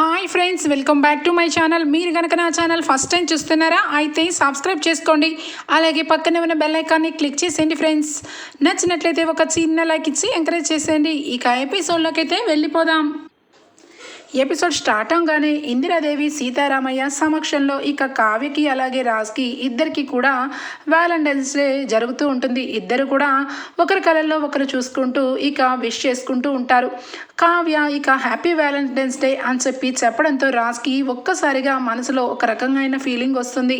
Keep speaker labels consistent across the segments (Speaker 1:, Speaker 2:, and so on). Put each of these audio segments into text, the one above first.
Speaker 1: Hi friends welcome back to my channel మీరు కనుక నా ఛానల్ ఫస్ట్ టైం చూస్తున్నారా అయితే సబ్స్క్రైబ్ చేసుకోండి. అలాగే పక్కనే ఉన్న బెల్ ఐకాన్ని క్లిక్ చేసేయండి ఫ్రెండ్స్ నచ్చినట్లయితే ఒక చిన్న లైక్ ఇచ్చి ఎంకరేజ్ చేసేయండి. ఇక ఎపిసోడ్లోకి అయితే వెళ్ళిపోదాం. ఎపిసోడ్ స్టార్ట్ అవగానే ఇందిరాదేవి సీతారామయ్య సమక్షంలో ఇక కావ్యకి అలాగే రాజ్కి ఇద్దరికి కూడా వ్యాలంటైన్స్ డే జరుగుతూ ఉంటుంది. ఇద్దరు కూడా ఒకరి కళల్లో ఒకరు చూసుకుంటూ ఇక విష్ చేసుకుంటూ ఉంటారు. కావ్య ఇక హ్యాపీ వ్యాలంటైన్స్ డే అని చెప్పి చెప్పడంతో రాజ్కి ఒక్కసారిగా మనసులో ఒక రకమైన ఫీలింగ్ వస్తుంది.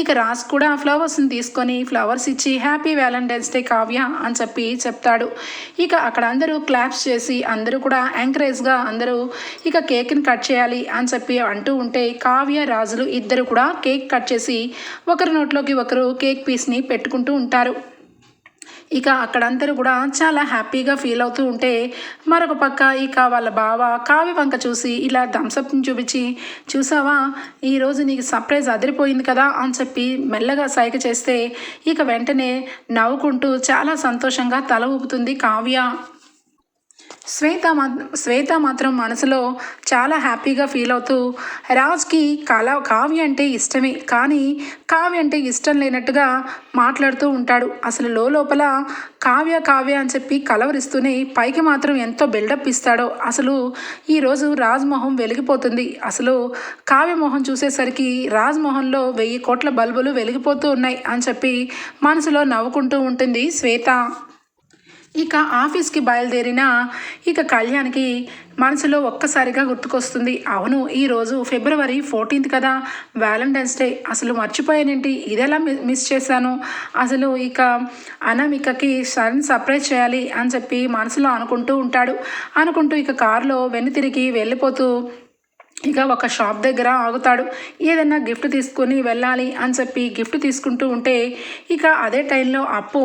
Speaker 1: ఇక రాజ్ కూడా ఫ్లవర్స్ని తీసుకొని ఫ్లవర్స్ ఇచ్చి హ్యాపీ వ్యాలంటైన్స్ డే కావ్య అని చెప్పి చెప్తాడు. ఇక అక్కడ అందరూ క్లాప్స్ చేసి అందరూ కూడా ఎంకరేజ్గా అందరూ ఇక కేక్ని కట్ చేయాలి అని చెప్పి అంటూ ఉంటే కావ్య రాజులు ఇద్దరు కూడా కేక్ కట్ చేసి ఒకరి నోట్లోకి ఒకరు కేక్ పీస్ని పెట్టుకుంటూ ఉంటారు. ఇక అక్కడందరూ కూడా చాలా హ్యాపీగా ఫీల్ అవుతూ ఉంటే మరొక పక్క ఇక వాళ్ళ బావ కావ్య వంక చూసి ఇలా థమ్సప్ని చూపించి చూసావా? ఈరోజు నీకు సర్ప్రైజ్ అదిరిపోయింది కదా? అని చెప్పి మెల్లగా సైగ చేస్తే ఇక వెంటనే నవ్వుకుంటూ చాలా సంతోషంగా తల ఊపుతుంది కావ్య. శ్వేత మా శ్వేత మాత్రం మనసులో చాలా హ్యాపీగా ఫీల్ అవుతూ రాజ్కి కళ కావ్య అంటే ఇష్టమే కానీ కావ్య అంటే ఇష్టం లేనట్టుగా మాట్లాడుతూ ఉంటాడు. అసలు లోపల కావ్య కావ్య అని చెప్పి కలవరిస్తూనే పైకి మాత్రం ఎంతో బిల్డప్ ఇస్తాడో అసలు ఈరోజు రాజ్ మొహం వెలిగిపోతుంది. అసలు కావ్య మొహం చూసేసరికి రాజ్ మొహంలో వెయ్యి కోట్ల బల్బులు వెలిగిపోతూ ఉన్నాయి అని చెప్పి మనసులో నవ్వుకుంటూ ఉంటుంది శ్వేత. ఇక ఆఫీస్కి బయలుదేరిన ఇక కళ్యాణ్కి మనసులో ఒక్కసారిగా గుర్తుకొస్తుంది. అవును ఈరోజు ఫిబ్రవరి ఫోర్టీన్త్ కదా? Valentine's day. అసలు మర్చిపోయానేంటి? ఇదెలా మిస్ చేశాను? అసలు ఇక అనామికకి సన్ సర్ప్రైజ్ చేయాలి అని చెప్పి మనసులో అనుకుంటూ ఉంటాడు. అనుకుంటూ ఇక కారులో వెనుతిరిగి వెళ్ళిపోతూ ఇక ఒక షాప్ దగ్గర ఆగుతాడు. ఏదైనా గిఫ్ట్ తీసుకొని వెళ్ళాలి అని చెప్పి గిఫ్ట్ తీసుకుంటూ ఉంటే ఇక అదే టైంలో అప్పు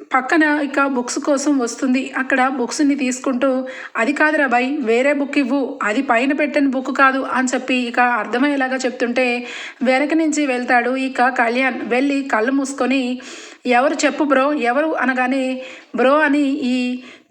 Speaker 1: పక్కన ఇక బుక్స్ కోసం వస్తుంది. అక్కడ బుక్స్ని తీసుకుంటూ అది కాదురా బాయ్ వేరే బుక్ ఇవ్వు. అది పైన పెట్టిన బుక్ కాదు అని చెప్పి ఇక అర్థమయ్యేలాగా చెప్తుంటే వెనక నుంచి వెళ్తాడు ఇక కళ్యాణ్. వెళ్ళి కళ్ళు మూసుకొని ఎవరు చెప్పు బ్రో ఎవరు? అనగానే బ్రో అని ఈ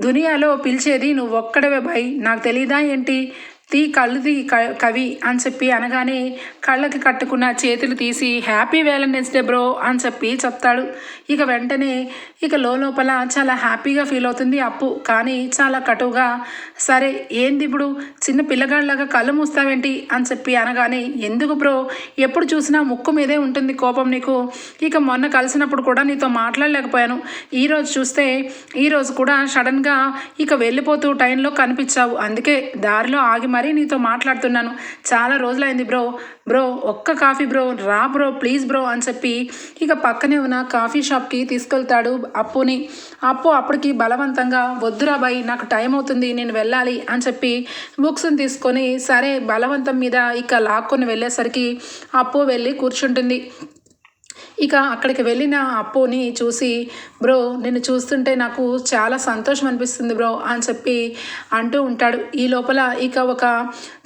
Speaker 1: దునియాలో పిలిచేది నువ్వు ఒక్కడవే బాయ్. నాకు తెలీదా ఏంటి? తీ కళ్ళు తీ కవి అని చెప్పి అనగానే కళ్ళకి కట్టుకున్న చేతులు తీసి హ్యాపీ వ్యాలంటైన్స్ డే బ్రో అని చెప్పి చెప్తాడు. ఇక వెంటనే ఇక లోపల చాలా హ్యాపీగా ఫీల్ అవుతుంది అప్పు. కానీ చాలా కటువుగా సరే ఏంది ఇప్పుడు? చిన్న పిల్లగాళ్ళగా కళ్ళు మూస్తావేంటి? అని చెప్పి అనగానే ఎందుకు బ్రో? ఎప్పుడు చూసినా ముక్కు మీదే ఉంటుంది కోపం నీకు. ఇక మొన్న కలిసినప్పుడు కూడా నీతో మాట్లాడలేకపోయాను. ఈరోజు చూస్తే ఈరోజు కూడా సడన్గా ఇక వెళ్ళిపోతూ టైంలో కనిపించావు. అందుకే దారిలో ఆగి మరీ నీతో మాట్లాడుతున్నాను. చాలా రోజులైంది బ్రో. బ్రో ఒక్క కాఫీ బ్రో రా బ్రో ప్లీజ్ బ్రో అని చెప్పి ఇక పక్కనే ఉన్న కాఫీ షాప్కి తీసుకెళ్తాడు అప్పుని. అప్పు అప్పటికి బలవంతంగా వద్దురా బాయ్ నాకు టైం అవుతుంది నేను వెళ్ళాలి అని చెప్పి బుక్స్ని తీసుకొని సరే బలవంతం మీద ఇక లాక్కొని వెళ్ళేసరికి అప్పు వెళ్ళి కూర్చుంటుంది. ఇక అక్కడికి వెళ్ళిన అప్పుని చూసి బ్రో నిన్ను చూస్తుంటే నాకు చాలా సంతోషం అనిపిస్తుంది బ్రో అని చెప్పి అంటూ ఉంటాడు. ఈ లోపల ఇక ఒక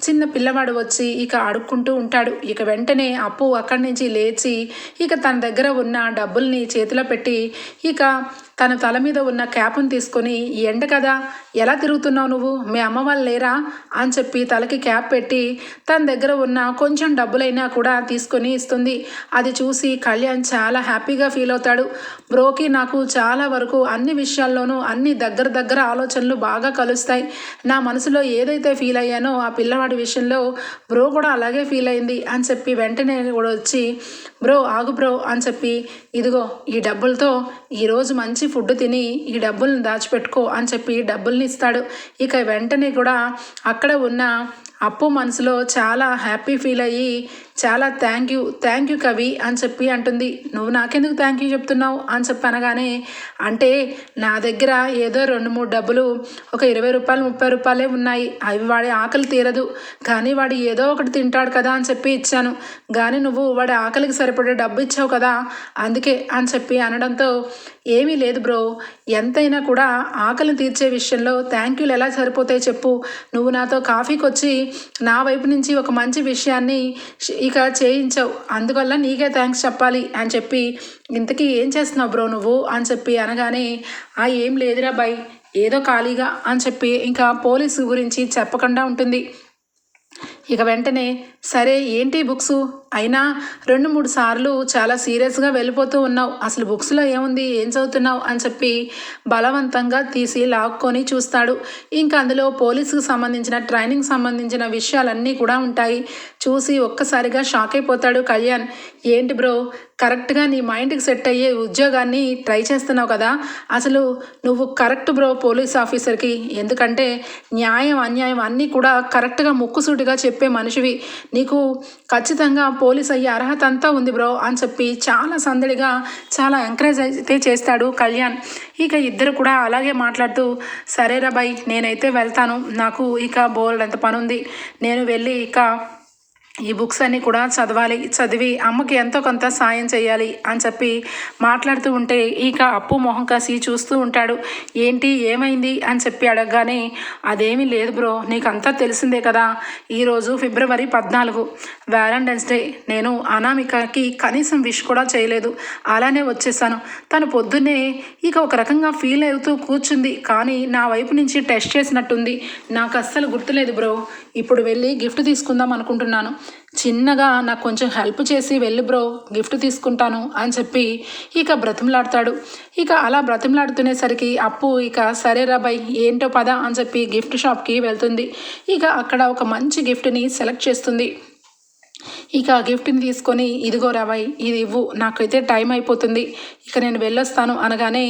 Speaker 1: చిన్న పిల్లవాడు వచ్చి ఇక అడుక్కుంటూ ఉంటాడు. ఇక వెంటనే అప్పు అక్కడి నుంచి లేచి ఇక తన దగ్గర ఉన్న డబ్బుల్ని చేతిలో పెట్టి ఇక తన తల మీద ఉన్న క్యాప్ను తీసుకొని ఎండ కదా ఎలా తిరుగుతున్నావు నువ్వు? మీ అమ్మ వాళ్ళు లేరా? అని చెప్పి తలకి క్యాప్ పెట్టి తన దగ్గర ఉన్న కొంచెం డబ్బులైనా కూడా తీసుకొని ఇస్తుంది. అది చూసి కళ్యాణ్ చాలా హ్యాపీగా ఫీల్ అవుతాడు. బ్రోకి నాకు చాలా వరకు అన్ని విషయాల్లోనూ అన్ని దగ్గర దగ్గర ఆలోచనలు బాగా కలుస్తాయి. నా మనసులో ఏదైతే ఫీల్ అయ్యానో ఆ పిల్లవాడు విషయంలో బ్రో కూడా అలాగే ఫీల్ అయింది అని చెప్పి వెంటనే కూడా వచ్చి బ్రో ఆగు బ్రో అని చెప్పి ఇదిగో ఈ డబ్బులతో ఈరోజు మంచి ఫుడ్ తిని ఈ డబ్బుల్ని దాచిపెట్టుకో అని చెప్పి డబ్బుల్ని ఇస్తాడు. ఇక వెంటనే కూడా అక్కడ ఉన్న అప్పు మనసులో చాలా హ్యాపీ ఫీల్ అయ్యి చాలా థ్యాంక్ యూ థ్యాంక్ యూ కవి అని చెప్పి అంటుంది. నువ్వు నాకెందుకు థ్యాంక్ యూ చెప్తున్నావు? అని చెప్పి అనగానే అంటే నా దగ్గర ఏదో రెండు మూడు డబ్బులు ఒక ఇరవై రూపాయలు ముప్పై రూపాయలే ఉన్నాయి. అవి వాడి ఆకలి తీరదు. కానీ వాడు ఏదో ఒకటి తింటాడు కదా అని చెప్పి ఇచ్చాను. కానీ నువ్వు వాడి ఆకలికి సరిపడే డబ్బు ఇచ్చావు కదా అందుకే అని చెప్పి అనడంతో ఏమీ లేదు బ్రో. ఎంతైనా కూడా ఆకలిని తీర్చే విషయంలో థ్యాంక్ యూలు ఎలా సరిపోతాయి చెప్పు. నువ్వు నాతో కాఫీకి వచ్చి నా వైపు నుంచి ఒక మంచి విషయాన్ని ఇక చేయించవు. అందువల్ల నీకే థ్యాంక్స్ చెప్పాలి అని చెప్పి ఇంతకీ ఏం చేస్తున్నావు బ్రో నువ్వు అని చెప్పి అనగానే ఆ ఏం లేదురా బాయ్ ఏదో ఖాళీగా అని చెప్పి ఇంకా పోలీసు గురించి చెప్పకుండా ఉంటుంది. ఇక వెంటనే సరే ఏంటి బుక్స్? అయినా రెండు మూడు సార్లు చాలా సీరియస్గా వెళ్ళిపోతూ ఉన్నావు. అసలు బుక్స్లో ఏముంది? ఏం చదువుతున్నావు? అని చెప్పి బలవంతంగా తీసి లాక్కొని చూస్తాడు. ఇంకా అందులో పోలీసుకు సంబంధించిన ట్రైనింగ్ సంబంధించిన విషయాలన్నీ కూడా ఉంటాయి. చూసి ఒక్కసారిగా షాక్ అయిపోతాడు కళ్యాణ్. ఏంటి బ్రో? కరెక్ట్గా నీ మైండ్కి సెట్ అయ్యే ఉద్యోగాన్ని ట్రై చేస్తున్నావు కదా? అసలు నువ్వు కరెక్ట్ బ్రో పోలీస్ ఆఫీసర్కి? ఎందుకంటే న్యాయం అన్యాయం అన్నీ కూడా కరెక్ట్గా ముక్కుసూటిగా చెప్పి చెప్పే మనిషివి. నీకు ఖచ్చితంగా పోలీస్ అయ్యే అర్హత అంతా ఉంది బ్రో అని చెప్పి చాలా సందడిగా చాలా ఎంకరేజ్ అయితే చేస్తాడు కళ్యాణ్. ఇక ఇద్దరు కూడా అలాగే మాట్లాడుతూ సరేరా బాయ్ నేనైతే వెళ్తాను. నాకు ఇక బోల్డ్ అంత పని ఉంది నేను వెళ్ళి ఇక ఈ బుక్స్ అన్నీ కూడా చదవాలి. చదివి అమ్మకి ఎంతో కొంత సాయం చేయాలి అని చెప్పి మాట్లాడుతూ ఉంటే ఇక అప్పు మొహం కాసి చూస్తూ ఉంటాడు. ఏంటి? ఏమైంది? అని చెప్పి అడగగానే అదేమీ లేదు బ్రో నీకంతా తెలిసిందే కదా. ఈరోజు ఫిబ్రవరి పద్నాలుగు. Valentine's day. నేను అనామికకి కనీసం విష్ కూడా చేయలేదు. అలానే వచ్చేసాను. తను పొద్దున్నే ఇక ఒక రకంగా ఫీల్ అవుతూ కూర్చుంది. కానీ నా వైపు నుంచి టెస్ట్ చేసినట్టుంది. నాకు అస్సలు గుర్తులేదు బ్రో. ఇప్పుడు వెళ్ళి గిఫ్ట్ తీసుకుందాం అనుకుంటున్నాను. చిన్నగా నాకు కొంచెం హెల్ప్ చేసి వెళ్ళి బ్రో గిఫ్ట్ తీసుకుంటాను అని చెప్పి ఇక బ్రతిమలాడతాడు. ఇక అలా బ్రతిమలాడుతునేసరికి అప్పు ఇక సరేరా బాయ్ ఏంటో పదా అని చెప్పి గిఫ్ట్ షాప్కి వెళ్తుంది. ఇక అక్కడ ఒక మంచి గిఫ్ట్ని సెలెక్ట్ చేస్తుంది. ఇక గిఫ్ట్ని తీసుకొని ఇదిగో రాబాయ్ ఇది ఇవ్వు నాకైతే టైం అయిపోతుంది. ఇక నేను వెళ్ళొస్తాను అనగానే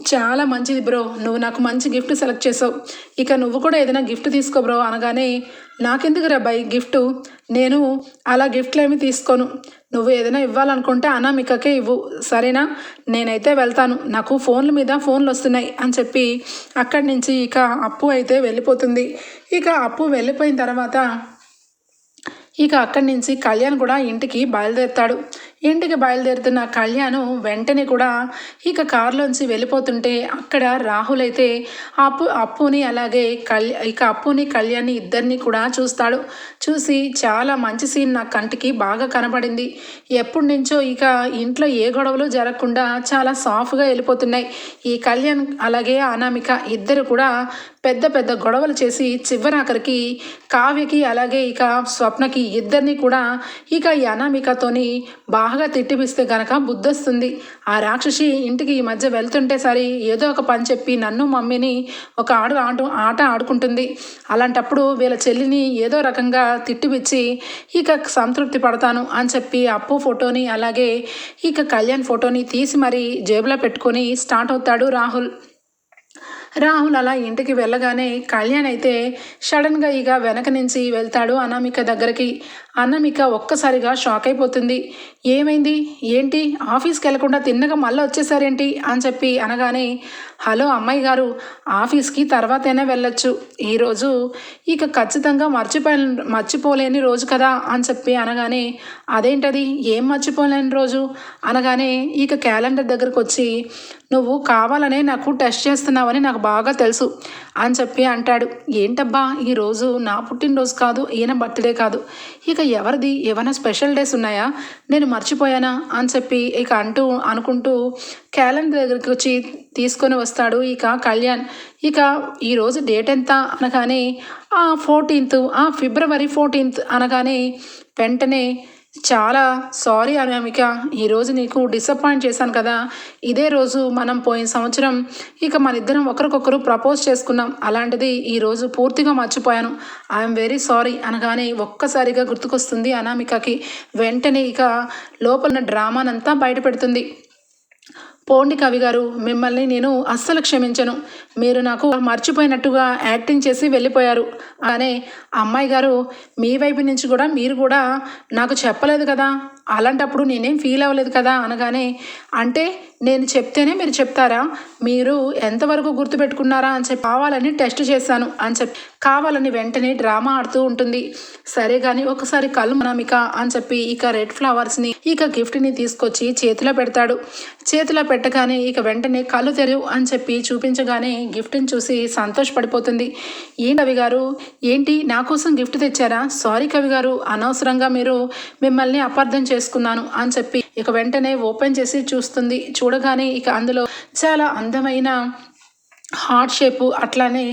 Speaker 1: చాలా మంచిది బ్రో. నువ్వు నాకు మంచి గిఫ్ట్ సెలెక్ట్ చేసావు. ఇక నువ్వు కూడా ఏదైనా గిఫ్ట్ తీసుకో బ్రో అనగానే నాకెందుకు రా గిఫ్ట్? నేను అలా గిఫ్ట్లు ఏమి తీసుకోను. నువ్వు ఏదైనా ఇవ్వాలనుకుంటే అనామికకే ఇవ్వు. సరేనా? నేనైతే వెళ్తాను. నాకు ఫోన్ల మీద ఫోన్లు వస్తున్నాయి అని చెప్పి అక్కడి నుంచి ఇక అప్పు అయితే వెళ్ళిపోతుంది. ఇక అప్పు వెళ్ళిపోయిన తర్వాత ఇక అక్కడి నుంచి కళ్యాణ్ కూడా ఇంటికి బయలుదేరుతాడు. ఇంటికి బయలుదేరుతున్న కళ్యాణ్ వెంటనే కూడా ఇక కారులోంచి వెళ్ళిపోతుంటే అక్కడ రాహుల్ అయితే అప్పు అప్పుని అలాగే కళ్యా ఇక అప్పుని కళ్యాణ్ని ఇద్దరిని కూడా చూస్తాడు. చూసి చాలా మంచి సీన్ నా కంటికి బాగా కనబడింది. ఎప్పటి నుంచో ఇక ఇంట్లో ఏ గొడవలు జరగకుండా చాలా సాఫ్ట్గా వెళ్ళిపోతున్నాయి. ఈ కళ్యాణ్ అలాగే అనామిక ఇద్దరు కూడా పెద్ద పెద్ద గొడవలు చేసి చివరాఖరికి కావ్యకి అలాగే ఇక స్వప్నకి ఇద్దరిని కూడా ఇక ఈ అనామికతోని బాగా తిట్టిపిస్తే గనక బుద్ధొస్తుంది. ఆ రాక్షసి ఇంటికి ఈ మధ్య వెళ్తుంటే సరి ఏదో ఒక పని చెప్పి నన్ను మమ్మీని ఒక ఆడు ఆట ఆట ఆడుకుంటుంది. అలాంటప్పుడు వీళ్ళ చెల్లిని ఏదో రకంగా తిట్టిపిచ్చి ఇక సంతృప్తి పడతాను అని చెప్పి అప్పు ఫోటోని అలాగే ఇక కళ్యాణ్ ఫోటోని తీసి మరీ జేబులో పెట్టుకొని స్టార్ట్ అవుతాడు రాహుల్. రాహుల్ అలా ఇంటికి వెళ్ళగానే కళ్యాణ్ అయితే సడన్గా ఇక వెనక నుంచి వెళ్తాడు అనామిక దగ్గరికి. అన్నమిక ఒక్కసారిగా షాక్ అయిపోతుంది. ఏమైంది? ఏంటి? ఆఫీస్కి వెళ్ళకుండా తిన్నగా మళ్ళీ వచ్చేసారేంటి? అని చెప్పి అనగానే హలో అమ్మాయి గారు ఆఫీస్కి తర్వాతైనా వెళ్ళొచ్చు. ఈరోజు ఇక ఖచ్చితంగా మర్చిపో మర్చిపోలేని రోజు కదా అని చెప్పి అనగానే అదేంటది? ఏం మర్చిపోలేని రోజు? అనగానే ఇక క్యాలెండర్ దగ్గరకు వచ్చి నువ్వు కావాలనే నాకు టెస్ట్ చేస్తున్నావని నాకు బాగా తెలుసు అని చెప్పి అంటాడు. ఏంటబ్బా? ఈరోజు నా పుట్టినరోజు కాదు ఈయన బర్త్డే కాదు. ఇక ఎవరిది? ఏమైనా స్పెషల్ డేస్ ఉన్నాయా? నేను మర్చిపోయానా? అని చెప్పి ఇక అంటూ అనుకుంటూ క్యాలెండర్ దగ్గరికి వచ్చి తీసుకొని వస్తాడు ఇక కళ్యాణ్. ఇక ఈరోజు డేట్ ఎంత అనగానే ఫోర్టీన్త్ ఫిబ్రవరి ఫోర్టీన్త్ అనగానే వెంటనే చాలా సారీ అనామిక ఈరోజు నీకు డిసప్పాయింట్ చేశాను కదా. ఇదే రోజు మనం పోయిన సంవత్సరం ఇక మన ఇద్దరం ఒకరికొకరు ప్రపోజ్ చేసుకున్నాం. అలాంటిది ఈరోజు పూర్తిగా మర్చిపోయాను. ఐఎమ్ వెరీ సారీ అనగానే ఒక్కసారిగా గుర్తుకొస్తుంది అనామికకి. వెంటనే ఇక లోపల డ్రామానంతా బయట పెడుతుంది పోండి కవి గారు మిమ్మల్ని నేను అస్సలు క్షమించను. మీరు నాకు మర్చిపోయినట్టుగా యాక్టింగ్ చేసి వెళ్ళిపోయారు. అనే అమ్మాయి గారు మీ వైపు నుంచి కూడా మీరు కూడా నాకు చెప్పలేదు కదా. అలాంటప్పుడు నేనేం ఫీల్ అవ్వలేదు కదా అనగానే అంటే నేను చెప్తేనే మీరు చెప్తారా? మీరు ఎంతవరకు గుర్తుపెట్టుకున్నారా అని చెప్పి కావాలని టెస్ట్ చేశాను అని చెప్పి. కావాలని వెంటనే డ్రామా ఆడుతూ ఉంటుంది. సరే కానీ ఒకసారి కళ్ళు మనమిక అని చెప్పి ఇక రెడ్ ఫ్లవర్స్ని ఇక గిఫ్ట్ని తీసుకొచ్చి చేతిలో పెడతాడు. చేతిలో పెట్టగానే ఇక వెంటనే కళ్ళు తెరువు అని చెప్పి చూపించగానే గిఫ్ట్ని చూసి సంతోషపడిపోతుంది. ఏంటి కవి గారు? ఏంటి? నా కోసం గిఫ్ట్ తెచ్చారా? సారీ కవి గారు అనవసరంగా మీరు మిమ్మల్ని అపార్థం చేసుకున్నాను అని చెప్పి ఇక వెంటనే ఓపెన్ చేసి చూస్తుంది. చూడగానే ఇక అందులో చాలా అందమైన హార్ట్ షేపు అట్లానే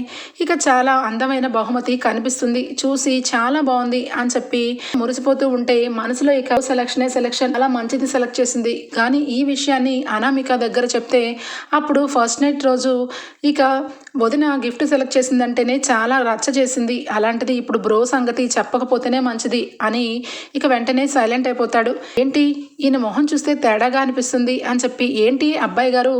Speaker 1: ఇక చాలా అందమైన బహుమతి కనిపిస్తుంది. చూసి చాలా బాగుంది అని చెప్పి మురిసిపోతూ ఉంటే మనసులో ఇక సెలక్షనే సెలక్షన్ అలా మంచిది సెలెక్ట్ చేసింది. కానీ ఈ విషయాన్ని అనామిక దగ్గర చెప్తే అప్పుడు ఫస్ట్ నైట్ రోజు ఇక వదిన గిఫ్ట్ సెలెక్ట్ చేసిందంటేనే చాలా రచ్చ చేసింది. అలాంటిది ఇప్పుడు బ్రో సంగతి చెప్పకపోతేనే మంచిది అని ఇక వెంటనే సైలెంట్ అయిపోతాడు. ఏంటి? ఈయన మొహం చూస్తే తేడాగా అనిపిస్తుంది అని చెప్పి ఏంటి అబ్బాయి గారు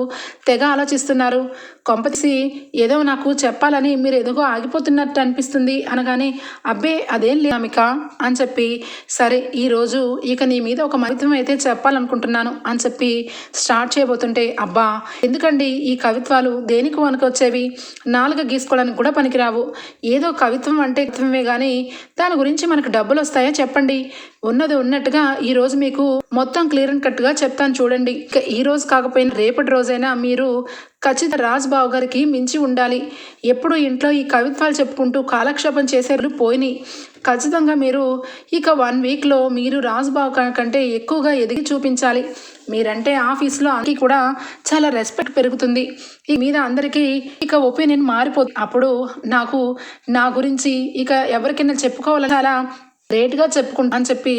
Speaker 1: తెగ ఆలోచిస్తున్నారు. కొంపతిసి ఏదో నాకు చెప్పాలని మీరు ఎదుగో ఆగిపోతున్నట్టు అనిపిస్తుంది అనగానే అబ్బే అదేం లేమిక అని చెప్పి సరే ఈరోజు ఇక నీ మీద ఒక మరితం అయితే చెప్పాలనుకుంటున్నాను అని చెప్పి స్టార్ట్ చేయబోతుంటే అబ్బా ఎందుకండి ఈ కవిత్వాలు దేనికి వనకొచ్చేవి నాలుగ గీసుకోవడానికి కూడా పనికిరావు. ఏదో కవిత్వం అంటే కవిత్వమే కానీ దాని గురించి మనకు డబ్బులు వస్తాయా చెప్పండి. ఉన్నది ఉన్నట్టుగా ఈరోజు మీకు మొత్తం క్లియర్ అండ్ కట్గా చెప్తాను చూడండి. ఇక ఈ రోజు కాకపోయినా రేపటి రోజైనా మీరు ఖచ్చిత రాజ్బాబు గారికి మించి ఉండాలి. ఎప్పుడు ఇంట్లో ఈ కవిత్వాలు చెప్పుకుంటూ కాలక్షేపం చేసే పోయినాయి. ఖచ్చితంగా మీరు ఇక వన్ వీక్లో మీరు రాజ్బాబు కంటే ఎక్కువగా ఎదిగి చూపించాలి. మీరంటే ఆఫీస్లో అందరికీ కూడా చాలా రెస్పెక్ట్ పెరుగుతుంది. ఈ మీద అందరికీ ఇక ఒపీనియన్ మారిపోతుంది అప్పుడు నాకు నా గురించి ఇక ఎవరికైనా చెప్పుకోవాలి చాలా గ్రేట్గా చెప్పుకుంటా అని చెప్పి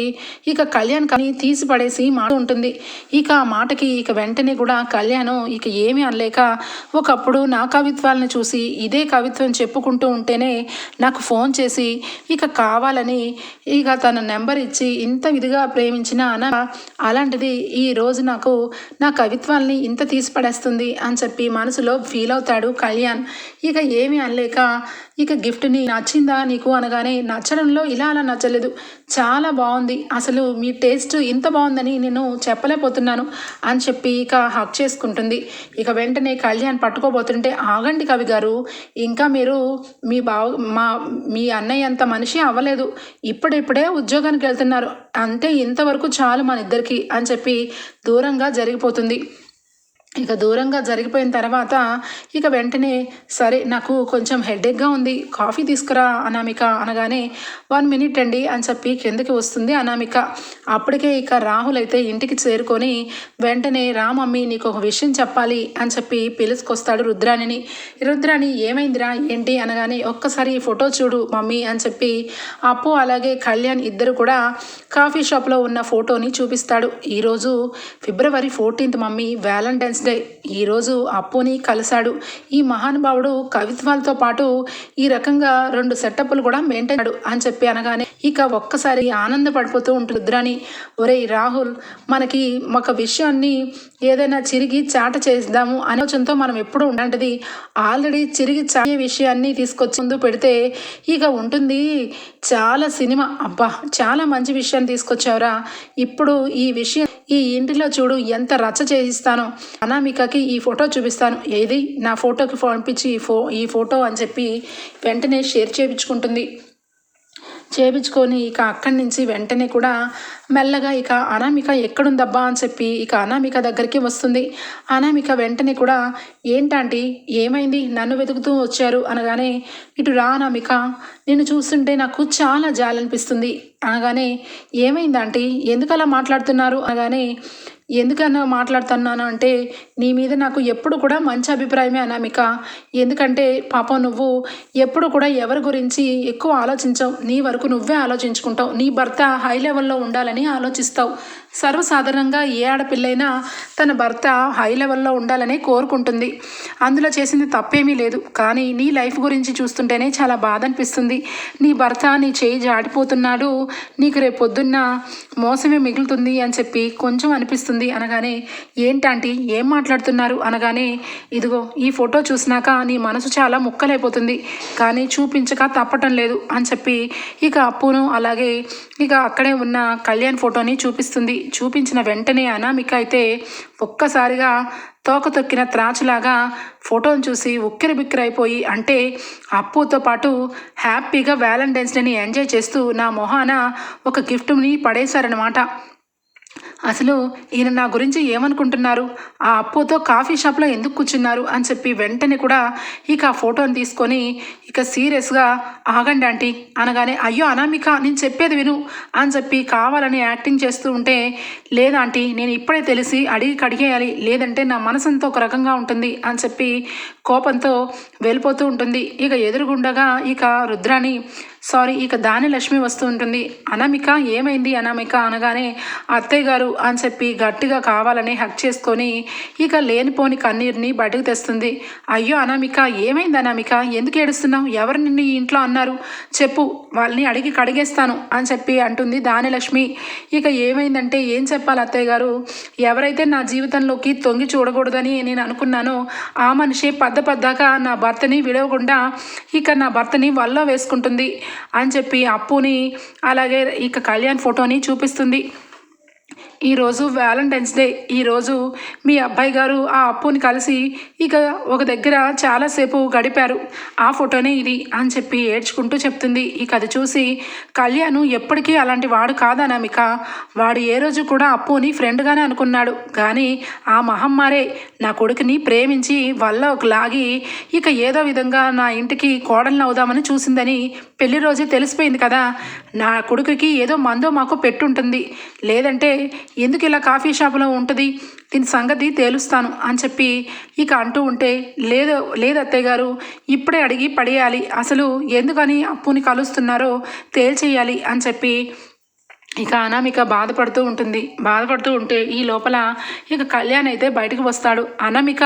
Speaker 1: ఇక కళ్యాణ్ కానీ తీసి పడేసి మాట ఉంటుంది. ఇక ఆ మాటకి ఇక వెంటనే కూడా కళ్యాణం ఇక ఏమీ అనలేక ఒకప్పుడు నా కవిత్వాలను చూసి ఇదే కవిత్వం చెప్పుకుంటూ ఉంటేనే నాకు ఫోన్ చేసి ఇక కావాలని ఇక తన నెంబర్ ఇచ్చి ఇంత విధిగా ప్రేమించిన అన అలాంటిది ఈ రోజు నాకు నా కవిత్వాల్ని ఇంత తీసి పడేస్తుంది అని చెప్పి మనసులో ఫీల్ అవుతాడు కళ్యాణ్. ఇక ఏమీ అనలేక ఇక గిఫ్ట్ని నచ్చిందా నీకు అనగానే నచ్చడంలో ఇలా అలా నచ్చలేదు. చాలా బాగుంది. అసలు మీ టేస్ట్ ఇంత బాగుందని నేను చెప్పలేకపోతున్నాను అని చెప్పి ఇక హక్ చేసుకుంటుంది. ఇక వెంటనే కళ్యాణ్ పట్టుకోబోతుంటే ఆగండి కవి గారు ఇంకా మీరు మీ బావ మా మీ అన్నయ్య అంత మనిషి అవ్వలేదు. ఇప్పుడిప్పుడే ఉద్యోగానికి వెళ్తున్నారు. అంటే ఇంతవరకు చాలు మన ఇద్దరికి అని చెప్పి దూరంగా జరిగిపోతుంది. ఇక దూరంగా జరిగిపోయిన తర్వాత ఇక వెంటనే సరే నాకు కొంచెం హెడేక్గా ఉంది కాఫీ తీసుకురా అనామిక అనగానే వన్ మినిట్ అండి అని చెప్పి కిందకి వస్తుంది అనామిక. అప్పటికే ఇక రాహుల్ అయితే ఇంటికి చేరుకొని వెంటనే రా మమ్మీ నీకు ఒక విషయం చెప్పాలి అని చెప్పి పిలుచుకొస్తాడు రుద్రాణిని. రుద్రాణి ఏమైందిరా ఏంటి అనగానే ఒక్కసారి ఈ ఫోటో చూడు మమ్మీ అని చెప్పి అప్పు అలాగే కళ్యాణ్ ఇద్దరు కూడా కాఫీ షాప్లో ఉన్న ఫోటోని చూపిస్తాడు. ఈరోజు February fourteenth mummy Valentine's day ఈరోజు అప్పుని కలిశాడు. ఈ మహానుభావుడు కవిత్వాలతో పాటు ఈ రకంగా రెండు సెటప్లు కూడా మెయింటైన్ అని చెప్పి అనగానే ఇక ఒక్కసారి ఆనందపడిపోతూ ఉంటుంది రుద్రాని ఒరేయ్ రాహుల్ మనకి ఒక విషయాన్ని ఏదైనా చిరిగి చాట చేద్దాము ఆలోచనతో మనం ఎప్పుడు ఉండంటది ఆల్రెడీ చిరిగి చాటే విషయాన్ని తీసుకొచ్చి ముందు పెడితే ఇక ఉంటుంది చాలా సినిమా. అబ్బా చాలా మంచి విషయాన్ని తీసుకొచ్చావురా. ఇప్పుడు ఈ విషయం ఈ ఇంటిలో చూడు ఎంత రచ్చ చేయిస్తానో. అనామికకి ఈ ఫోటో చూపిస్తాను. ఏది? నా ఫోటోకి పంపించి ఈ ఫో ఈ ఫోటో అని చెప్పి వెంటనే షేర్ చేయించుకుంటుంది. చేపించుకొని ఇక అక్కడి నుంచి వెంటనే కూడా మెల్లగా ఇక అనామిక ఎక్కడుందబ్బా అని చెప్పి ఇక అనామిక దగ్గరికి వస్తుంది. అనామిక వెంటనే కూడా ఏంటంటే? ఏమైంది? నన్ను వెతుకుతూ వచ్చారు అనగానే ఇటు రా అనామిక. నిన్ను చూస్తుంటే నాకు చాలా జాలనిపిస్తుంది. అనగానే ఏమైందంటే ఎందుకు అలా మాట్లాడుతున్నారు? అనగానే ఎందుకన్నా మాట్లాడుతున్నాను అంటే నీ మీద నాకు ఎప్పుడు కూడా మంచి అభిప్రాయమే అనామిక. ఎందుకంటే పాపం నువ్వు ఎప్పుడు కూడా ఎవరి గురించి ఎక్కువ ఆలోచించవు. నీ వరకు నువ్వే ఆలోచించుకుంటావు. నీ భర్త హై లెవెల్లో ఉండాలని ఆలోచిస్తావు. సర్వసాధారణంగా ఏ ఆడపిల్లైనా తన భర్త హై లెవెల్లో ఉండాలని కోరుకుంటుంది. అందులో చేసింది తప్పేమీ లేదు. కానీ నీ లైఫ్ గురించి చూస్తుంటేనే చాలా బాధ అనిపిస్తుంది నీ భర్త నీ చేయి జాడిపోతున్నాడు నీకు రేపొద్దున్న మోసమే మిగులుతుంది అని చెప్పి కొంచెం అనిపిస్తుంది. అనగానే ఏంటంటే ఏం మాట్లాడుతున్నారు? అనగానే ఇదిగో ఈ ఫోటో చూసినాక నీ మనసు చాలా ముక్కలైపోతుంది. కానీ చూపించక తప్పటం లేదు అని చెప్పి ఇక అప్పును అలాగే ఇక అక్కడే ఉన్న కళ్యాణ్ ఫోటోని చూపిస్తుంది. చూపించిన వెంటనే అనామిక అయితే ఒక్కసారిగా తోక తొక్కిన త్రాచులాగా ఫోటోని చూసి ఉక్కిరి బిక్కిరైపోయి అంటే అప్పుతో పాటు హ్యాపీగా వ్యాలంటైన్స్ డేని ఎంజాయ్ చేస్తూ నా మొహాన ఒక గిఫ్ట్ని పడేశారనమాట అసలు ఈయన నా గురించి ఏమనుకుంటున్నారు? ఆ అప్పుతో కాఫీ షాప్లో ఎందుకు కూర్చున్నారు? అని చెప్పి వెంటనే కూడా ఇక ఆ ఫోటోని తీసుకొని ఇక సీరియస్గా ఆగండి ఆంటీ అనగానే అయ్యో అనామిక నేను చెప్పేది విను అని చెప్పి కావాలని యాక్టింగ్ చేస్తూ ఉంటే లేదాంటీ నేను ఇప్పుడే తెలిసి అడిగి కడిగేయాలి. లేదంటే నా మనసంతా ఒక రకంగా ఉంటుంది అని చెప్పి కోపంతో వెళ్ళిపోతూ ఉంటుంది. ఇక ఎదురుగుండగా ఇక రుద్రాని సారీ ఇక దాని లక్ష్మి వస్తూ ఉంటుంది. అనామిక ఏమైంది అనామిక? అనగానే అత్తయ్య గారు అని చెప్పి గట్టిగా కావాలని హక్ చేసుకొని ఇక లేనిపోని కన్నీరుని బయటకు తెస్తుంది. అయ్యో అనామిక ఏమైంది అనామిక? ఎందుకు ఏడుస్తున్నావు? ఎవరు నిన్ను ఈ ఇంట్లో అన్నారు? చెప్పు వాళ్ళని అడిగి కడిగేస్తాను అని చెప్పి అంటుంది దానిలక్ష్మి ఇక ఏమైందంటే ఏం చెప్పాలి అత్తయ్య గారు? ఎవరైతే నా జీవితంలోకి తొంగి చూడకూడదని నేను అనుకున్నానో ఆ మనిషి పద్ద పద్దాక నా భర్తని విడవకుండా ఇక నా భర్తని వల్ల వేసుకుంటుంది. అని చెప్పి అప్పుని అలాగే ఇక కళ్యాణ్ ఫోటోని చూపిస్తుంది. ఈరోజు వ్యాలంటైన్స్ డే ఈరోజు మీ అబ్బాయి గారు ఆ అప్పుని కలిసి ఇక ఒక దగ్గర చాలాసేపు గడిపారు. ఆ ఫోటోనే ఇది అని చెప్పి ఏడ్చుకుంటూ చెప్తుంది. ఇక అది చూసి కళ్యాణ్ ఎప్పటికీ అలాంటి వాడు కాదనామిక. వాడు ఏ రోజు కూడా అప్పుని ఫ్రెండ్గానే అనుకున్నాడు. కానీ ఆ మహమ్మారే నా కొడుకుని ప్రేమించి వల్ల ఒక లాగి ఇక ఏదో విధంగా నా ఇంటికి కోడల్ని అవుదామని చూసిందని పెళ్ళి రోజే తెలిసిపోయింది కదా. నా కొడుకుకి ఏదో మందో మాకు పెట్టుంటుంది. లేదంటే ఎందుకు ఇలా కాఫీ షాపులో ఉంటుంది? దీని సంగతి తేలుస్తాను అని చెప్పి ఇక అంటూ ఉంటే లేదు లేదు అత్తయ్య గారు ఇప్పుడే అడిగి పడేయాలి. అసలు ఎందుకని అప్పుని కలుస్తున్నారో తేల్చేయాలి అని చెప్పి ఇక అనామిక బాధపడుతూ ఉంటుంది. బాధపడుతూ ఉంటే ఈ లోపల ఇక కళ్యాణ్ అయితే బయటకు వస్తాడు. అనామిక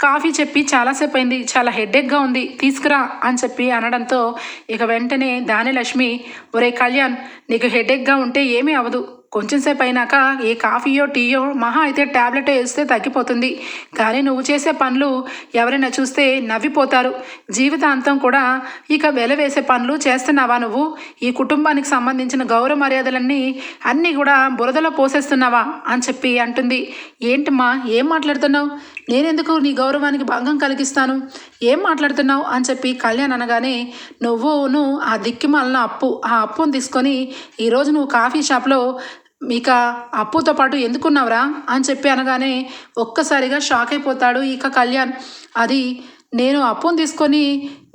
Speaker 1: కాఫీ చెప్పి చాలాసేపు అయింది. చాలా హెడేక్గా ఉంది. తీసుకురా అని చెప్పి అనడంతో ఇక వెంటనే దాని లక్ష్మి ఒరే కళ్యాణ్ నీకు హెడేక్గా ఉంటే ఏమీ అవ్వదు. కొంచెం సేపు అయినాక ఏ కాఫీయో టీయో మహా అయితే ట్యాబ్లెట్ వేస్తే తగ్గిపోతుంది. కానీ నువ్వు చేసే పనులు ఎవరైనా చూస్తే నవ్విపోతారు. జీవితాంతం కూడా ఇక వెలవేసే పనులు చేస్తున్నావా నువ్వు? ఈ కుటుంబానికి సంబంధించిన గౌరవ మర్యాదలన్నీ అన్నీ కూడా బురదలో పోసేస్తున్నావా? అని చెప్పి అంటుంది. ఏంటమ్మా ఏం మాట్లాడుతున్నావు? నేనెందుకు నీ గౌరవానికి భంగం కలిగిస్తాను? ఏం మాట్లాడుతున్నావు? అని చెప్పి కళ్యాణ్ అనగానే నువ్వును ఆ దిక్కిమాలిన అప్పు ఆ అప్పును తీసుకొని ఈరోజు నువ్వు కాఫీ షాప్లో ఇక అప్పుతో పాటు ఎందుకున్నావురా? అని చెప్పి అనగానే ఒక్కసారిగా షాక్ అయిపోతాడు ఇక కళ్యాణ్. అది నేను అప్పును తీసుకొని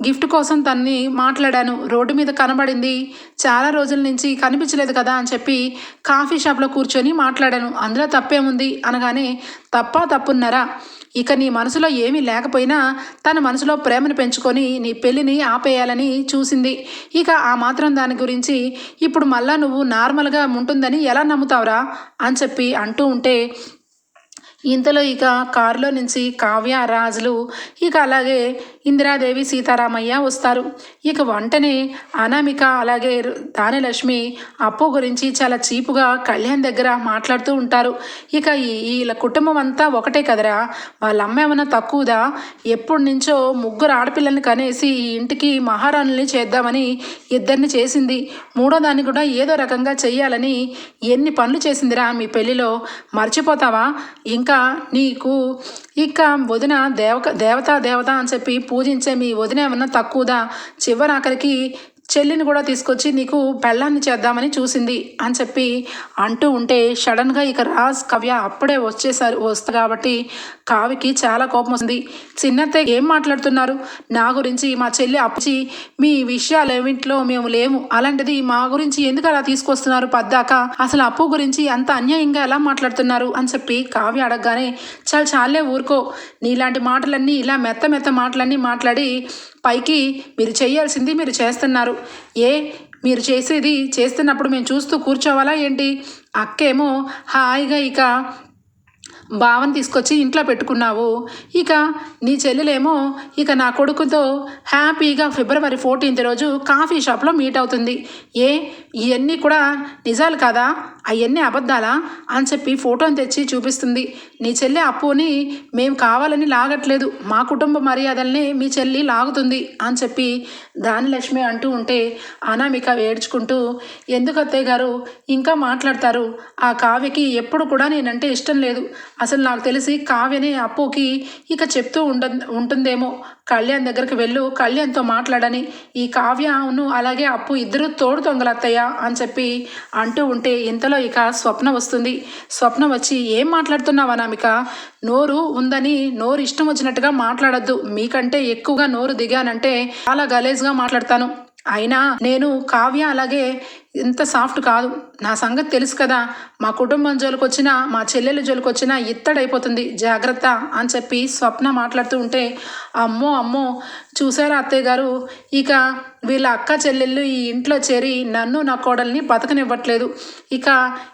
Speaker 1: గిఫ్ట్ కోసం తన్ని మాట్లాడాను. రోడ్డు మీద కనబడింది చాలా రోజుల నుంచి కనిపించలేదు కదా అని చెప్పి కాఫీ షాప్లో కూర్చొని మాట్లాడాను. అందులో తప్పేముంది? అనగానే తప్ప తప్పున్నారా. ఇక నీ మనసులో ఏమీ లేకపోయినా తన మనసులో ప్రేమను పెంచుకొని నీ పెళ్ళిని ఆపేయాలని చూసింది. ఇక ఆ మాత్రం దాని గురించి ఇప్పుడు మళ్ళా నువ్వు నార్మల్గా ఉంటుందని ఎలా నమ్ముతావురా? అని చెప్పి అంటూ ఉంటే ఇంతలో ఇక కారులో నుంచి కావ్య రాజులు ఇక అలాగే ఇందిరాదేవి సీతారామయ్య వస్తారు. ఇక వెంటనే అనామిక అలాగే దానిలక్ష్మి అప్పు గురించి చాలా చీపుగా కళ్యాణ్ దగ్గర మాట్లాడుతూ ఉంటారు. ఇక ఈ వీళ్ళ కుటుంబం అంతా ఒకటే కదరా? వాళ్ళ అమ్మ ఏమైనా తక్కువదా? ఎప్పటి నుంచో ముగ్గురు ఆడపిల్లల్ని కనేసి ఈ ఇంటికి మహారాణుల్ని చేద్దామని ఇద్దరిని చేసింది. మూడో దాన్ని కూడా ఏదో రకంగా చెయ్యాలని ఎన్ని పనులు చేసిందిరా మీ పెళ్ళిలో? మర్చిపోతావా? ఇంకా ఇంకా నీకు ఇక వదిన దేవక దేవత దేవత అని చెప్పి పూజించే మీ వదిన ఏమన్నా తక్కువదా? చివరి ఆఖరికి చెల్లిని కూడా తీసుకొచ్చి నీకు పెళ్ళాన్ని చేద్దామని చూసింది అని చెప్పి అంటూ ఉంటే సడన్గా ఇక రాజ్ కవ్య అప్పుడే వచ్చేసారు వస్తా కాబట్టి కావికి చాలా కోపం వస్తుంది. చిన్నత్త ఏం మాట్లాడుతున్నారు? నా గురించి మా చెల్లి అప్పచి మీ విషయాలు ఏమింట్లో మేము లేము. అలాంటిది మా గురించి ఎందుకు అలా తీసుకొస్తున్నారు పద్దాక? అసలు అప్పు గురించి అంత అన్యాయంగా ఎలా మాట్లాడుతున్నారు? అని చెప్పి కావ్య అడగగానే చాలా చాలే ఊరుకో. నీలాంటి మాటలన్నీ ఇలా మెత్త మెత్త మాటలన్నీ మాట్లాడి పైకి మీరు చేయాల్సింది మీరు చేస్తున్నారు. ఏ? మీరు చేసేది చేస్తున్నప్పుడు మేము చూస్తూ కూర్చోవాలా ఏంటి? అక్కేమో హాయిగా ఇక బావని తీసుకొచ్చి ఇంట్లో పెట్టుకున్నావు. ఇక నీ చెల్లెలేమో ఇక నా కొడుకుతో హ్యాపీగా ఫిబ్రవరి ఫోర్టీన్త్ రోజు కాఫీ షాప్లో మీట్ అవుతుంది. ఏ? ఇవన్నీ కూడా నిజాలు కాదా? అవన్నీ అబద్ధాలా? అని చెప్పి ఫోటోని తెచ్చి చూపిస్తుంది. నీ చెల్లి అప్పుని మేము కావాలని లాగట్లేదు. మా కుటుంబ మర్యాదల్ని మీ చెల్లి లాగుతుంది అని చెప్పి దానిలక్ష్మి అంటూ ఉంటే అనామిక ఏడ్చుకుంటూ ఎందుకు అత్తయ్య గారు? ఇంకా మాట్లాడతారు. ఆ కావ్యకి ఎప్పుడు కూడా నేనంటే ఇష్టం లేదు. అసలు నాకు తెలిసి కావ్యని అప్పుకి ఇక చెప్తూ ఉండ ఉంటుందేమో. కళ్యాణ్ దగ్గరికి వెళ్ళు కళ్యాణ్తో మాట్లాడని. ఈ కావ్యను అలాగే అప్పు ఇద్దరు తోడు దొంగలత్తయ్య అని చెప్పి అంటూ ఉంటే ఇంతలో ఇక స్వప్న వస్తుంది. స్వప్న వచ్చి ఏం మాట్లాడుతున్నావు అనామిక? నోరు ఉందని నోరు ఇష్టం వచ్చినట్టుగా మాట్లాడద్దు. మీకంటే ఎక్కువగా నోరు దిగానంటే చాలా గలేజ్గా మాట్లాడతాను. అయినా నేను కావ్య అలాగే ఇంత సాఫ్ట్ కాదు. నా సంగతి తెలుసు కదా. మా కుటుంబం జోలికి వచ్చినా మా చెల్లెల జోలికి వచ్చినా ఇత్తడైపోతుంది. జాగ్రత్త అని చెప్పి స్వప్న మాట్లాడుతూ ఉంటే అమ్మో అమ్మో చూసారా అత్తయ్య గారు? ఇక వీళ్ళ అక్క చెల్లెళ్ళు ఈ ఇంట్లో చేరి నన్ను నా కోడల్ని బతకనివ్వట్లేదు. ఇక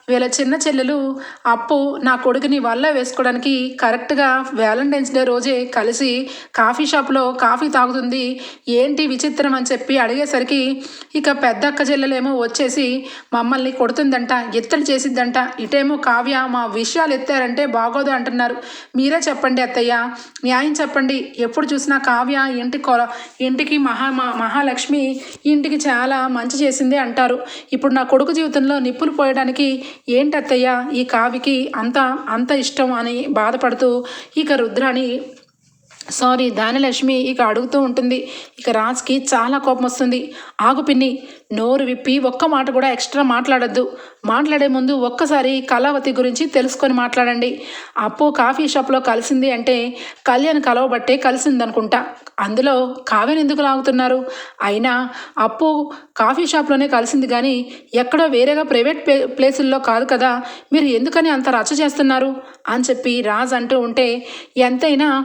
Speaker 1: వీళ్ళ చిన్న చెల్లెలు అప్పు నా కొడుకుని వల్ల వేసుకోవడానికి కరెక్ట్గా వ్యాలంటైన్స్ డే రోజే కలిసి కాఫీ షాప్లో కాఫీ తాగుతుంది. ఏంటి విచిత్రం అని చెప్పి అడిగేసరికి ఇక పెద్ద అక్క చెల్లెలేమో వచ్చేసి మమ్మల్ని కొడుతుందంట ఎత్తలు చేసిద్దంట. ఇటేమో కావ్య మా విషయాలు ఎత్తారంటే బాగోదు అంటున్నారు. మీరే చెప్పండి అత్తయ్య. న్యాయం చెప్పండి. ఎప్పుడు చూసినా కావ్య ఇంటి కొల ఇంటికి మహా మహాలక్ష్మి ఇంటికి చాలా మంచి చేసింది అంటారు. ఇప్పుడు నా కొడుకు జీవితంలో నిప్పులు పోయడానికి ఏంటి అత్తయ్య? ఈ కావికి అంత అంత ఇష్టం అని బాధపడుతూ ఇక రుద్రాని సారీ దానిలక్ష్మి ఇక అడుగుతూ ఉంటుంది. ఇక రాజ్కి చాలా కోపం వస్తుంది. ఆగు పిన్ని నోరు విప్పి ఒక్క మాట కూడా ఎక్స్ట్రా మాట్లాడద్దు. మాట్లాడే ముందు ఒక్కసారి కళావతి గురించి తెలుసుకొని మాట్లాడండి. అప్పు కాఫీ షాప్లో కలిసింది అంటే కళ్యాణ్ కలవబట్టే కలిసిందనుకుంటా. అందులో కావ్యను ఎందుకు లాగుతున్నారు? అయినా అప్పు కాఫీ షాప్లోనే కలిసింది కానీ ఎక్కడో వేరేగా ప్రైవేట్ ప్లే ప్లేసుల్లో కాదు కదా. మీరు ఎందుకని అంత రచ్చ చేస్తున్నారు? అని చెప్పి రాజ్ అంటూ ఉంటే ఎంతైనా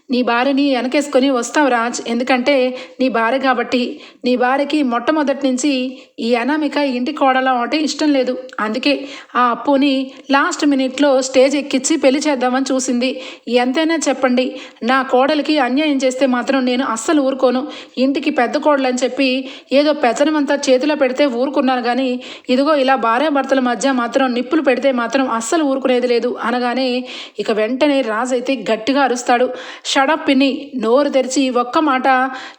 Speaker 1: నీ భార్యని వెనకేసుకొని వస్తావు రాజ్. ఎందుకంటే నీ భార్య కాబట్టి నీ భార్యకి మొట్టమొదటి నుంచి ఈ అనామిక ఇంటి కోడలం అంటే ఇష్టం లేదు. అందుకే ఆ అప్పుని లాస్ట్ మినిట్లో స్టేజ్ ఎక్కించి పెళ్ళి చేద్దామని చూసింది. ఎంతైనా చెప్పండి నా కోడలికి అన్యాయం చేస్తే మాత్రం నేను అస్సలు ఊరుకోను. ఇంటికి పెద్ద కోడలు అని చెప్పి ఏదో పెచ్చనమంతా చేతిలో పెడితే ఊరుకున్నాను కానీ ఇదిగో ఇలా భార్యాభర్తల మధ్య మాత్రం నిప్పులు పెడితే మాత్రం అస్సలు ఊరుకునేది లేదు. అనగానే ఇక వెంటనే రాజు అయితే గట్టిగా అరుస్తాడు. షడప్ పిన్ని నోరు తెరిచి ఒక్క మాట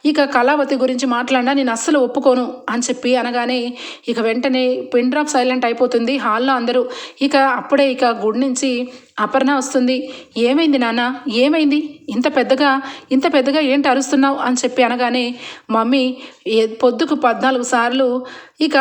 Speaker 1: ఇక కళావతి గురించి మాట్లాడినా నేను అస్సలు ఒప్పుకోను అని చెప్పి అనగానే ఇక వెంటనే పిన్ డ్రాప్ సైలెంట్ అయిపోతుంది హాల్లో అందరూ. ఇక అప్పుడే ఇక గుడి నుంచి అపర్ణ వస్తుంది. ఏమైంది నాన్న? ఏమైంది? ఇంత పెద్దగా ఇంత పెద్దగా ఏంటి అరుస్తున్నావు? అని చెప్పి అనగానే మమ్మీ పొద్దుకు పద్నాలుగు సార్లు ఇక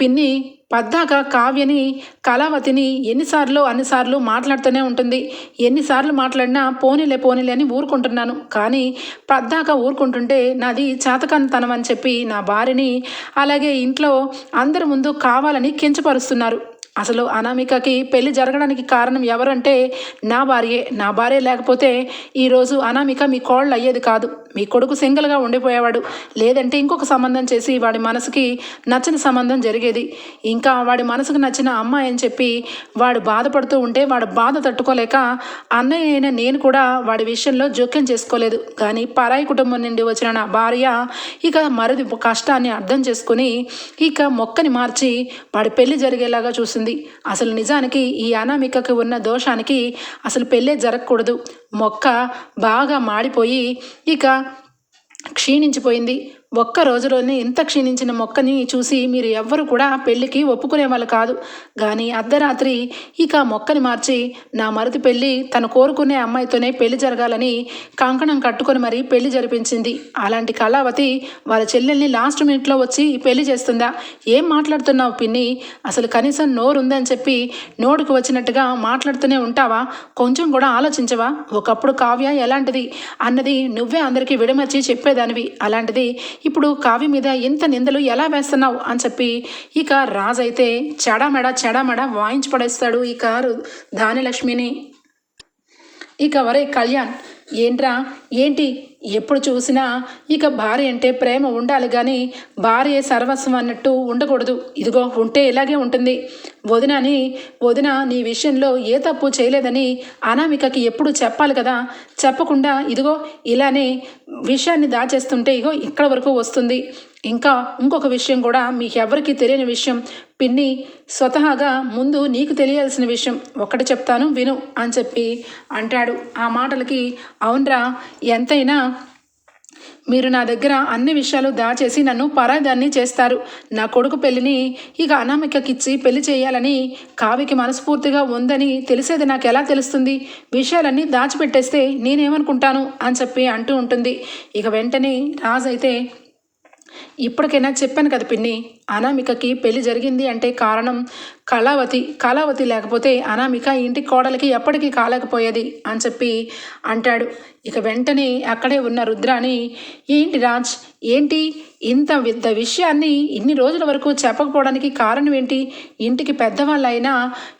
Speaker 1: పిన్ని పద్దాక కావ్యని కళావతిని ఎన్నిసార్లు అన్నిసార్లు మాట్లాడుతూనే ఉంటుంది. ఎన్నిసార్లు మాట్లాడినా పోనీలే పోనీలే అని ఊరుకుంటున్నాను. కానీ పద్దాక ఊరుకుంటుంటే నాది చేతకానితనం అని చెప్పి నా భార్యని అలాగే ఇంట్లో అందరి ముందు కావాలని కించపరుస్తున్నారు. అసలు అనామికకి పెళ్ళి జరగడానికి కారణం ఎవరంటే నా భార్యే నా భార్య లేకపోతే ఈరోజు అనామిక మీ కోళ్ళు అయ్యేది కాదు. మీ కొడుకు సింగిల్గా ఉండిపోయేవాడు. లేదంటే ఇంకొక సంబంధం చేసి వాడి మనసుకి నచ్చిన సంబంధం జరిగేది. ఇంకా వాడి మనసుకు నచ్చిన అమ్మాయి అని చెప్పి వాడు బాధపడుతూ ఉంటే వాడు బాధ తట్టుకోలేక అన్నయ్య అయిన నేను కూడా వాడి విషయంలో జోక్యం చేసుకోలేదు. కానీ పరాయి కుటుంబం నుండి వచ్చిన నా భార్య ఇక మరిది కష్టాన్ని అర్థం చేసుకుని ఇక మొక్కని మార్చి వాడి పెళ్ళి జరిగేలాగా చూసింది. అసలు నిజానికి ఈ అనామికకి ఉన్న దోషానికి అసలు పెళ్ళే జరగకూడదు. మొక్క బాగా మాడిపోయి ఇక క్షీణించిపోయింది. ఒక్క రోజులోనే ఇంత క్షీణించిన మొక్కని చూసి మీరు ఎవ్వరు కూడా పెళ్ళికి ఒప్పుకునే వాళ్ళు కాదు. కానీ అర్ధరాత్రి ఇక మొక్కని మార్చి నా మరుది పెళ్ళి తను కోరుకునే అమ్మాయితోనే పెళ్ళి జరగాలని కంకణం కట్టుకొని మరీ పెళ్ళి జరిపించింది. అలాంటి కళావతి వాళ్ళ చెల్లెల్ని లాస్ట్ మినిట్లో వచ్చి పెళ్ళి చేస్తుందా? ఏం మాట్లాడుతున్నావు పిన్ని? అసలు కనీసం నోరు ఉందని చెప్పి నోటికి వచ్చినట్టుగా మాట్లాడుతూనే ఉంటావా? కొంచెం కూడా ఆలోచించవా? ఒకప్పుడు కావ్య ఎలాంటిది? అన్నది నువ్వే అందరికీ విడమర్చి చెప్పేదానివి. అలాంటిది ఇప్పుడు కావ్య మీద ఎంత నిందలు ఎలా వేస్తున్నావు అని చెప్పి ఇక రాజు అయితే చెడమెడ చెడామెడ వాయించి పడేస్తాడు ఈ కారు దానిలక్ష్మిని ఇక వరే కళ్యాణ్ ఏంట్రా? ఏంటి? ఎప్పుడు చూసినా ఇక భార్య అంటే ప్రేమ ఉండాలి కానీ భార్య సర్వస్వం అన్నట్టు ఉండకూడదు. ఇదిగో ఉంటే ఇలాగే ఉంటుంది. వదినని వదిన నీ విషయంలో ఏ తప్పు చేయలేదని అనామికకి ఎప్పుడు చెప్పాలి కదా? చెప్పకుండా ఇదిగో ఇలానే విషయాన్ని దాచేస్తుంటే ఇగో ఇక్కడ వరకు వస్తుంది. ఇంకా ఇంకొక విషయం కూడా మీకు ఎవరికి తెలియని విషయం. పిన్ని స్వతహాగా ముందు నీకు తెలియాల్సిన విషయం. ఒకటి చెప్తాను విను అని చెప్పి అంటాడు. ఆ మాటలకి అవునరా ఎంతైనా మీరు నా దగ్గర అన్ని విషయాలు దాచేసి నన్ను పరాదాన్ని చేస్తారు. నా కొడుకు పెళ్ళిని ఇక అనామికకిచ్చి పెళ్ళి చేయాలని కావికి మనస్ఫూర్తిగా ఉందని తెలిసేది నాకు ఎలా తెలుస్తుంది? విషయాలన్నీ దాచిపెట్టేస్తే నేనేమనుకుంటాను? అని చెప్పి అంటూ ఉంటుంది. ఇక వెంటనే రాజు అయితే ఇప్పటికైనా చెప్పాను కదా పిన్ని అనామికకి పెళ్ళి జరిగింది అంటే కారణం కళావతి కళావతి లేకపోతే అనామిక ఇంటి కోడలికి ఎప్పటికీ కాలేకపోయేది అని చెప్పి అంటాడు. ఇక వెంటనే అక్కడే ఉన్న రుద్రాని ఏంటి రాజ్ ఏంటి? ఇంత పెద్ద విషయాన్ని ఇన్ని రోజుల వరకు చెప్పకపోవడానికి కారణం ఏంటి ఇంటికి పెద్దవాళ్ళైనా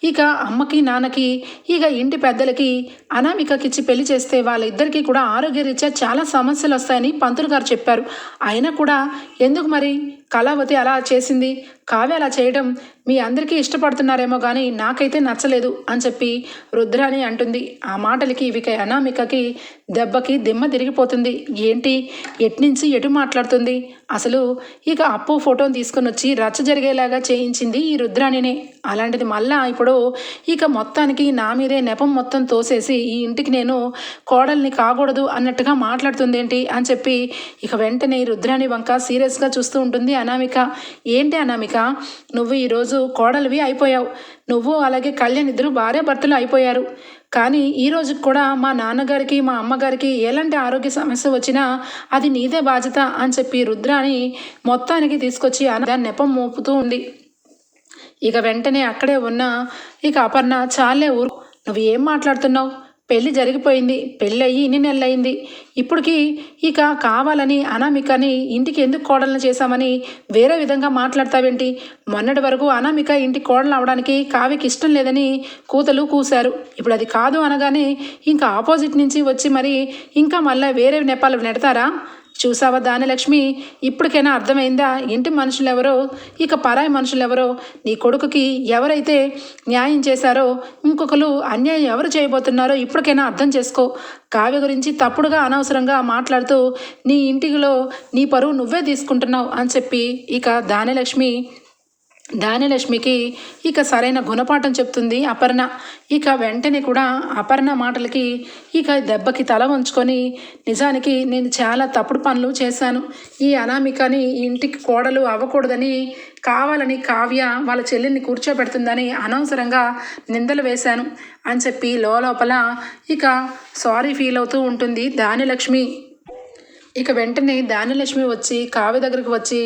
Speaker 1: ఇక అమ్మకి నాన్నకి ఇక ఇంటి పెద్దలకి అనామికకిచ్చి పెళ్ళి చేస్తే వాళ్ళిద్దరికీ కూడా ఆరోగ్యరీత్యా చాలా సమస్యలు వస్తాయని పంతులు గారు చెప్పారు. అయినా కూడా ఎందుకు మరి? కళావతి అలా చేసింది. కావ్య అలా చేయడం మీ అందరికీ ఇష్టపడుతున్నారేమో కానీ నాకైతే నచ్చలేదు అని చెప్పి రుద్రాని అంటుంది. ఆ మాటలకి ఇవిక అనామికకి దెబ్బకి దిమ్మ తిరిగిపోతుంది. ఏంటి? ఎట్నుంచి ఎటు మాట్లాడుతుంది? అసలు ఇక అప్పు ఫోటోని తీసుకొని వచ్చి రచ్చ జరిగేలాగా చేయించింది ఈ రుద్రాణినే. అలాంటిది మళ్ళా ఇప్పుడు ఇక మొత్తానికి నా మీదే నెపం మొత్తం తోసేసి ఈ ఇంటికి నేను కోడల్ని కాకూడదు అన్నట్టుగా మాట్లాడుతుంది ఏంటి అని చెప్పి ఇక వెంటనే రుద్రాణి వంక సీరియస్గా చూస్తూ ఉంటుంది అనామిక. ఏంటి అనామిక? నువ్వు ఈరోజు కోడలివి అయిపోయావు. నువ్వు అలాగే కళ్యాణ్ ఇద్దరు భార్య భర్తలు అయిపోయారు. కానీ ఈ రోజుకి కూడా మా నాన్నగారికి మా అమ్మగారికి ఎలాంటి ఆరోగ్య సమస్య వచ్చినా అది నీదే బాధ్యత అని చెప్పి రుద్రాని మొత్తానికి తీసుకొచ్చి దాని నెపం మోపుతూ ఉంది. ఇక వెంటనే అక్కడే ఉన్న ఇక అపర్ణ చాలే ఊరు నువ్వు ఏం మాట్లాడుతున్నావు? పెళ్ళి జరిగిపోయింది. పెళ్ళి అయ్యి ఇన్ని నెలలైంది. ఇప్పటికి ఇక కావాలని అనామికని ఇంటికి ఎందుకు కోడలను చేశామని వేరే విధంగా మాట్లాడతావేంటి? మొన్నటి వరకు అనామిక ఇంటి కోడలు అవడానికి కావ్యకి ఇష్టం లేదని కూతలు కూశారు. ఇప్పుడు అది కాదు అనగానే ఇంకా ఆపోజిట్ నుంచి వచ్చి మరి ఇంకా మళ్ళీ వేరే నెపాలు నెడతారా? చూసావా దానిలక్ష్మి? ఇప్పటికైనా అర్థమైందా? ఇంటి మనుషులెవరో? ఇక పరాయి మనుషులు ఎవరో నీ కొడుకుకి ఎవరైతే న్యాయం చేశారో ఇంకొకరు అన్యాయం ఎవరు చేయబోతున్నారో ఇప్పటికైనా అర్థం చేసుకో. కావ్య గురించి తప్పుడుగా అనవసరంగా మాట్లాడుతూ నీ ఇంటిలో నీ పరువు నువ్వే తీసుకుంటున్నావు అని చెప్పి ఇక దానిలక్ష్మి దానిలక్ష్మికి ఇక సరైన గుణపాఠం చెప్తుంది అపర్ణ. ఇక వెంటనే కూడా అపర్ణ మాటలకి ఇక దెబ్బకి తల వంచుకొని నిజానికి నేను చాలా తప్పుడు పనులు చేశాను. ఈ అనామికని ఇంటికి కోడలు అవ్వకూడదని కావాలని కావ్య వాళ్ళ చెల్లిని కూర్చోబెడుతుందని అనవసరంగా నిందలు వేశాను. అని చెప్పి లోపల ఇక సారీ ఫీల్ అవుతూ ఉంటుంది దానిలక్ష్మి ఇక వెంటనే ధాన్యలక్ష్మి వచ్చి కావ్య దగ్గరికి వచ్చి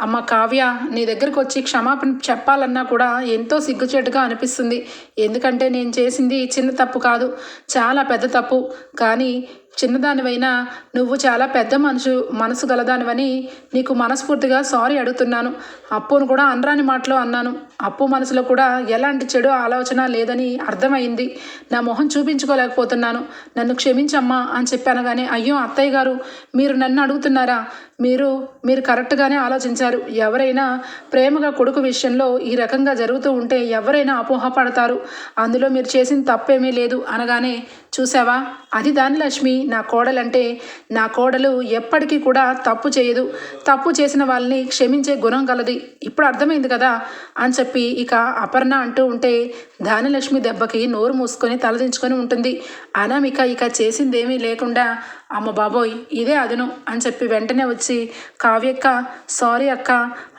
Speaker 1: అమ్మ కావ్య నీ దగ్గరికి వచ్చి క్షమాపణ చెప్పాలన్నా కూడా ఎంతో సిగ్గుచేటుగా అనిపిస్తుంది. ఎందుకంటే నేను చేసింది చిన్న తప్పు కాదు. చాలా పెద్ద తప్పు. కానీ చిన్నదానివైనా నువ్వు చాలా పెద్ద మనసు మనసు గలదానివని నీకు మనస్ఫూర్తిగా సారీ అడుగుతున్నాను. అప్పును కూడా అనరాని మాటలో అన్నాను. అప్పు మనసులో కూడా ఎలాంటి చెడు ఆలోచన లేదని అర్థమైంది. నా మొహం చూపించుకోలేకపోతున్నాను. నన్ను క్షమించమ్మా అని చెప్పాను కానీ అయ్యో అత్తయ్య గారు మీరు నన్ను అడుగుతున్నారా? మీరు మీరు కరెక్ట్గానే ఆలోచించారు. ఎవరైనా ప్రేమగా కొడుకు విషయంలో ఈ రకంగా జరుగుతూ ఉంటే ఎవరైనా అపోహపడతారు అందులో మీరు చేసిన తప్పేమీ లేదు. అనగానే చూసావా అది దాని లక్ష్మి నా కోడలంటే నా కోడలు ఎప్పటికీ కూడా తప్పు చేయదు. తప్పు చేసిన వాళ్ళని క్షమించే గుణం కలది ఇప్పుడు అర్థమైంది కదా? అని చెప్పి ఇక అపర్ణ అంటూ ఉంటే ధాన్యలక్ష్మి దెబ్బకి నోరు మూసుకొని తలదించుకొని ఉంటుంది. అనామిక ఇక చేసిందేమీ లేకుండా అమ్మ బాబోయ్ ఇదే అదును అని చెప్పి వెంటనే వచ్చి కావ్యక్క సారీ అక్క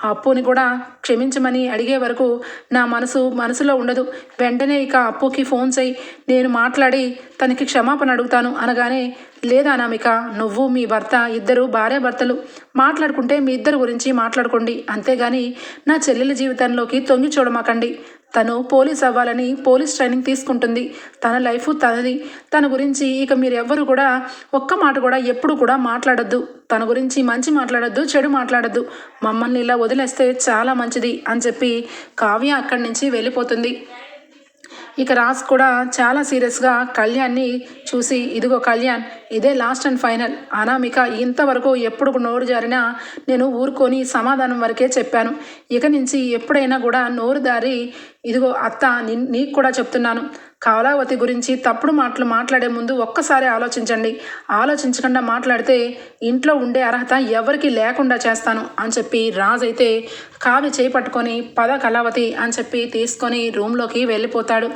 Speaker 1: ఆ అప్పుని కూడా క్షమించమని అడిగే వరకు నా మనసు మనసులో ఉండదు. వెంటనే ఇక అప్పుకి ఫోన్ చేయి. నేను మాట్లాడి తనకి క్షమాపణ అడుగుతాను అనగానే లేదా అనామిక నువ్వు మీ భర్త ఇద్దరు భార్య భర్తలు మాట్లాడుకుంటే మీ ఇద్దరు గురించి మాట్లాడుకోండి. అంతేగాని నా చెల్లెల జీవితంలోకి తొంగి చూడమాకండి. తను పోలీస్ అవ్వాలని పోలీస్ ట్రైనింగ్ తీసుకుంటుంది. తన లైఫ్ తనది. తన గురించి ఇక మీరెవ్వరు కూడా ఒక్క మాట కూడా ఎప్పుడు కూడా మాట్లాడొద్దు. తన గురించి మంచి మాట్లాడొద్దు చెడు మాట్లాడొద్దు. మమ్మల్ని ఇలా వదిలేస్తే చాలా మంచిది అని చెప్పి కావ్య అక్కడి నుంచి వెళ్ళిపోతుంది. ఇక రాజ్ కూడా చాలా సీరియస్గా కళ్యాణ్ని చూసి ఇదిగో కళ్యాణ్ ఇదే లాస్ట్ అండ్ ఫైనల్. అనామిక ఇంతవరకు ఎప్పుడు నోరు జారినా నేను ఊరుకొని సమాధానం వరకే చెప్పాను. ఇక నుంచి ఎప్పుడైనా కూడా నోరు దారి ఇదిగో అత్త నీకు కూడా చెప్తున్నాను. కాలావతి గురించి తప్పుడు మాటలు మాట్లాడే ముందు ఒక్కసారి ఆలోచించండి. ఆలోచించకుండా మాట్లాడితే ఇంట్లో ఉండే అర్హత ఎవరికి లేకుండా చేస్తాను అని చెప్పి రాజు అయితే కావి చేపట్టుకొని పద కళావతి అని చెప్పి తీసుకొని రూమ్లోకి వెళ్ళిపోతాడు.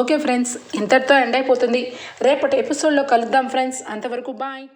Speaker 1: ఓకే ఫ్రెండ్స్ ఇంతటితో ఎండ్ అయిపోతుంది. రేపటి ఎపిసోడ్లో కలుద్దాం ఫ్రెండ్స్. అంతవరకు బాయ్.